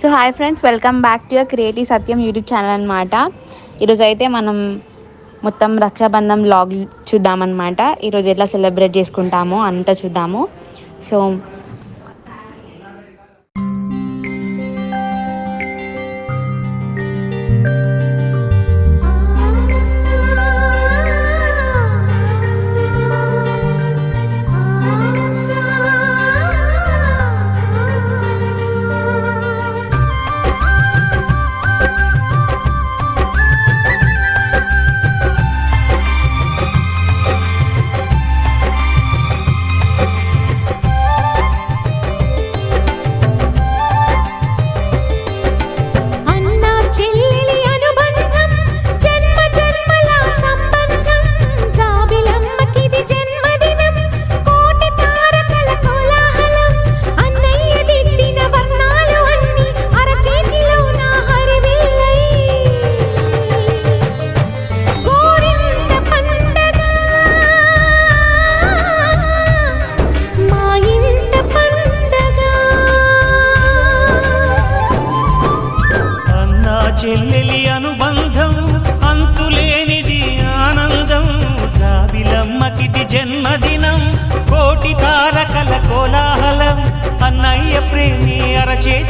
So hi friends welcome back to your creative Satyam YouTube channel అనమాట ఈరోజు అయితే మనం మొత్తం రక్షాబంధం లాగ్ చూద్దామన్నమాట ఈరోజు ఎట్లా సెలబ్రేట్ చేసుకుంటామో అంతా చూద్దాము. సో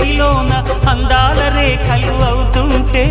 అరచేతిలోన అందాల రేఖలు అవుతుంటే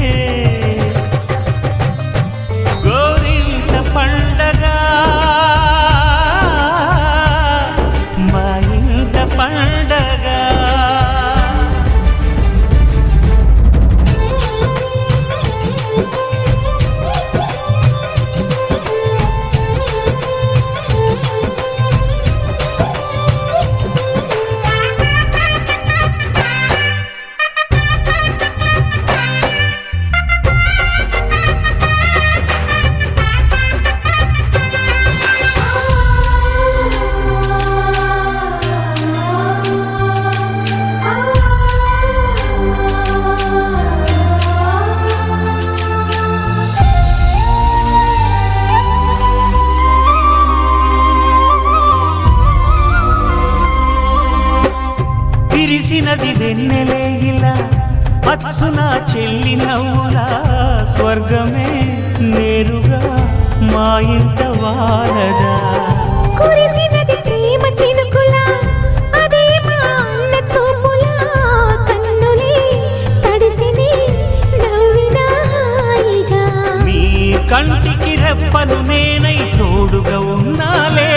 వెన్నెలే ఇలా అచ్చున చెల్లి నవ్వులా స్వర్గమే నేరుగా మా ఇంట వారదా. కురిసినది ప్రేమ చినుకులా అదే మా అన్న చూపులా కన్నులే తడిసిని నవ్విన హాయిగా. నీ కంటికి రెప్పను నేనై తోడుగా ఉన్నాలే.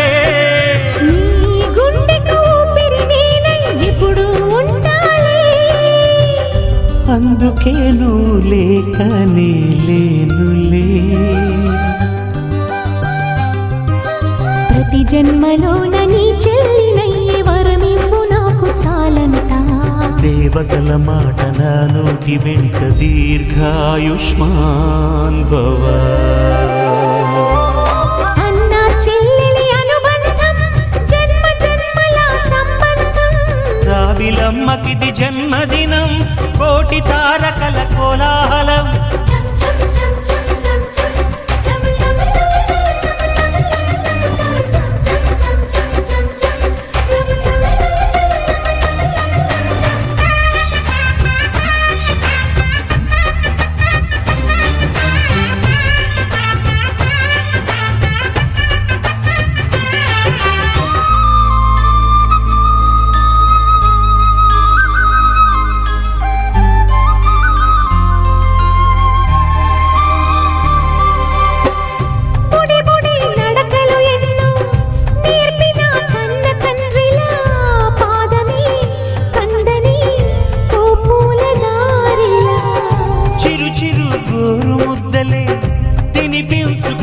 లేకనే లేనులే ప్రతి జన్మలోన నీ చెల్లినయ్యే వరమివ్వు నాకు చాలంటా. దేవతల మాట నా నోటి వెంట దీర్ఘాయుష్మాన్ భవ. రావిలమ్మకిది జన్మదినం కోటి తారకల కోలాహలం.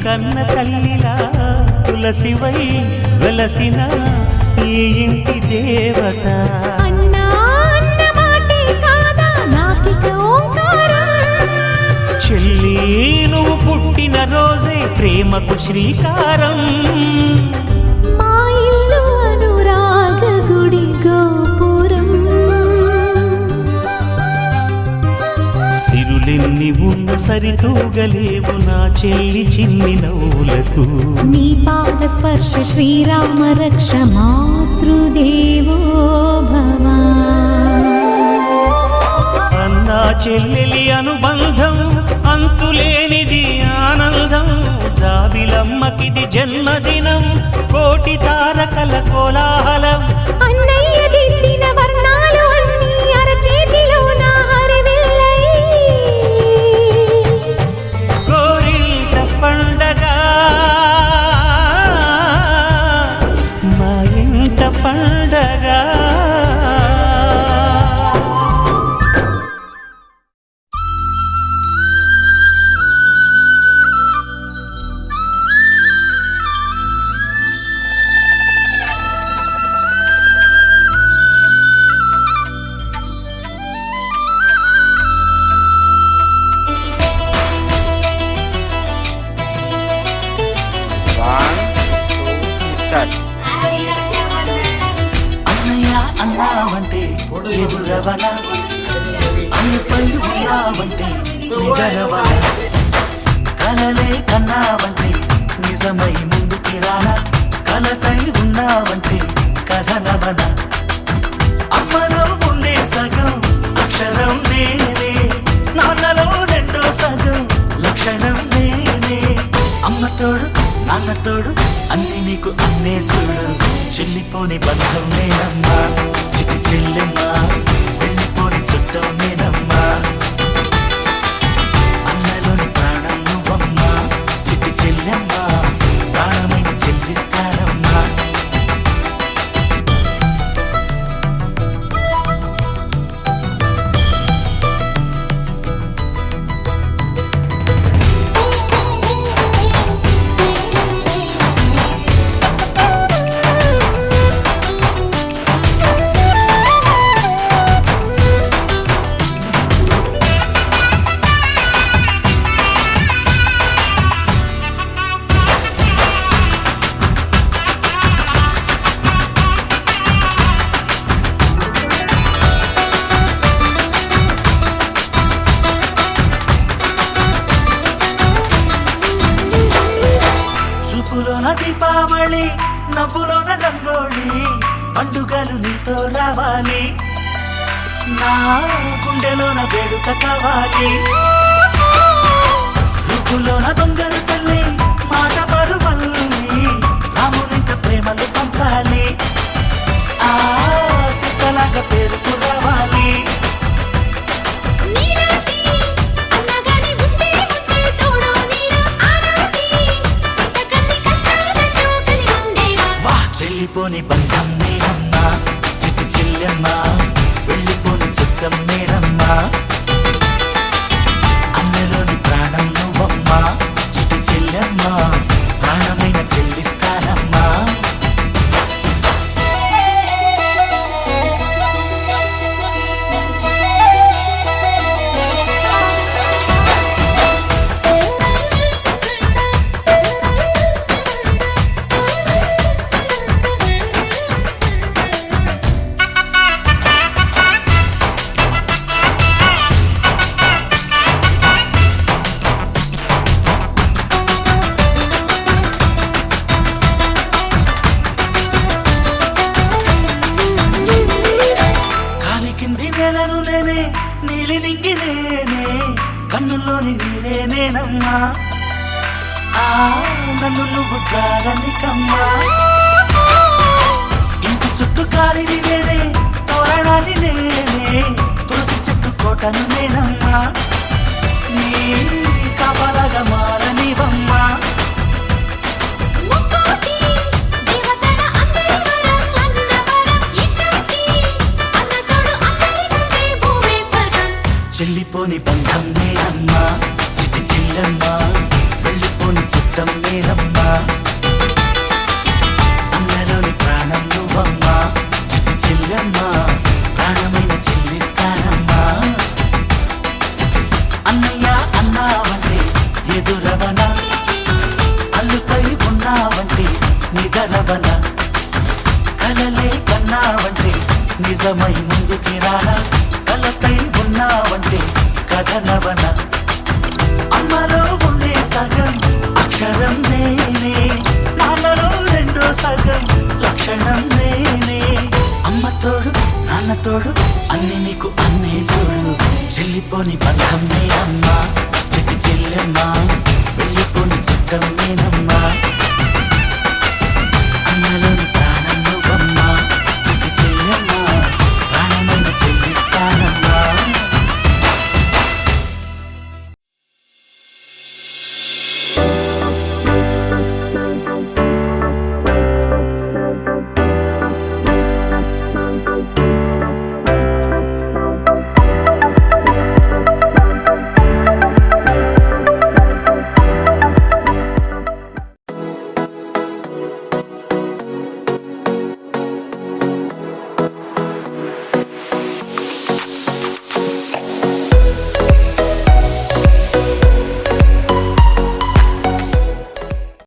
కన్న తల్లిలా తులసివై వెలసిన ఈ ఇంటి దేవత. చెల్లి నువ్వు పుట్టిన రోజే ప్రేమకు శ్రీకారం. సరితూగలేవు నా చెల్లి చిన్ని నవ్వులకు. నీ పాద స్పర్శ శ్రీరామ రక్ష మాతృదేవో భవ. చెల్లెలి అనుబంధం అంతులేనిది ఆనందం. జాబిలమ్మకిది జన్మదినం కోటి తారకల కోలాహలం. అన్నయ్య ఉన్నావంటే కలలే కన్నావంటే నిజమై ముందుకి రానా? కలతై ఉన్నావంటే కథనవన? అమ్మలో ఉండే సగం అక్షరం నేనే. నాన్నలో రెండో సగం లక్షణం నేనే. అమ్మతోడు నాన్నతోడు అన్ని నీకు అన్నే చూడు. చెల్లిపోని బంధం నేనమ్మా చిటి చెల్లెమ్మా. వెళ్ళిపోని చుట్టం నేనమ్మా. చెల్లెమ్మా ప్రాణమైన చెల్లిస్తా పండుగలు నీతో రావాలి. నా గుండెలోన వేడుక కావాలి. రూపులోన దొంగలు తల్లి మాట పరువల్లి రామునింట ప్రేమలు పంచాలి. ఆ సీతలాగా పేరుకు రావాలి. నీలాంటి అన్నగాని కన్నుల్లోని నీరే నేనమ్మా. ఆ నన్ను నువ్వు జాలని కమ్మా. ఇంటి చుట్టూ కాలిని నేనే తోరణాన్ని నేనే తులసి చెట్టు కోటను నేనమ్మా. నీ కాపలాగా మారనివమ్మా. ముక్కోటి దేవతల